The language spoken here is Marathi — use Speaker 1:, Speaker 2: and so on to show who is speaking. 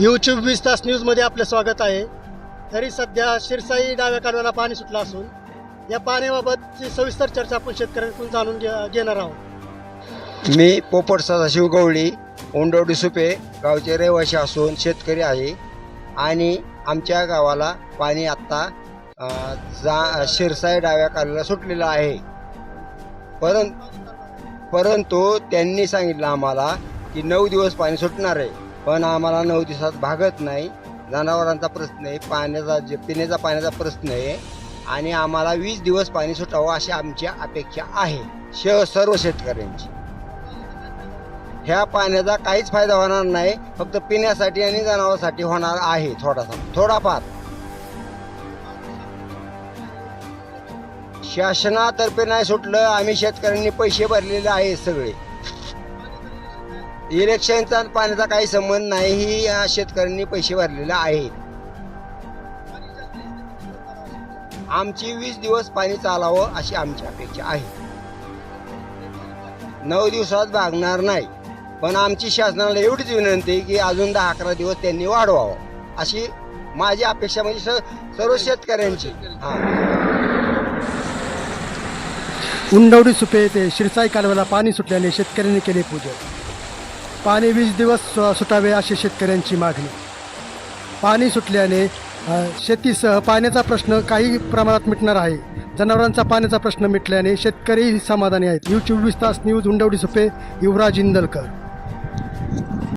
Speaker 1: यूट्यूब वीस तास न्यूजमध्ये आपलं स्वागत आहे. तरी सध्या शिरसाई डाव्या कालव्याला पाणी सुटलं असून या पाण्याबाबतची सविस्तर चर्चा आपण शेतकऱ्यांकडून जाणून घे- घेणार आहोत.
Speaker 2: मी पोपट सदाशिव गवळी ओंडवडी सुपे गावचे रहिवासी असून शेतकरी आहे आणि आमच्या गावाला पाणी आत्ता जा शिरसाई डाव्या कालव्याला सुटलेलं आहे. परं परंतु त्यांनी सांगितलं आम्हाला की नऊ दिवस पाणी सुटणार आहे. पण आम्हाला नऊ दिवसात भागत नाही. जनावरांचा प्रश्न आहे पाण्याचा जे पिण्याचा पाण्याचा प्रश्न आहे. आणि आम्हाला वीस दिवस पाणी सुटावं अशी आमची अपेक्षा आहे श सर्व शेतकऱ्यांची. ह्या पाण्याचा काहीच फायदा होणार नाही फक्त पिण्यासाठी आणि जनावरांसाठी होणार आहे थोडासा थोडाफार. शासनातर्फे नाही सुटलं आम्ही शेतकऱ्यांनी पैसे भरलेले आहेत सगळे. इलेक्शनचा आणि पाण्याचा काही संबंध नाही ही या शेतकऱ्यांनी पैसे भरलेले आहे आमची वीस दिवस पाणी चालावं अशी आमची अपेक्षा आहे. नऊ दिवसात भागणार नाही पण आमची शासनाला एवढीच विनंती की अजून दहा अकरा दिवस त्यांनी वाढवावं अशी माझी अपेक्षा म्हणजे स- सर्व शेतकऱ्यांची. हा.
Speaker 1: उंडवडी सुपे येथे शिरसाई कालव्याला पाणी सुटल्याने शेतकऱ्यांनी केले पूजन. पाणी वीस दिवस सु- सुटावे अशी शेतकऱ्यांची मागणी. पाणी सुटल्याने शेतीसह पाण्याचा प्रश्न काही प्रमाणात मिटणार आहे. जनावरांचा पाण्याचा प्रश्न मिटल्याने शेतकरीही समाधानी आहेत. यूट्यूब चोवीस तास न्यूज हुंडवडी सुपे युवराज इंदलकर.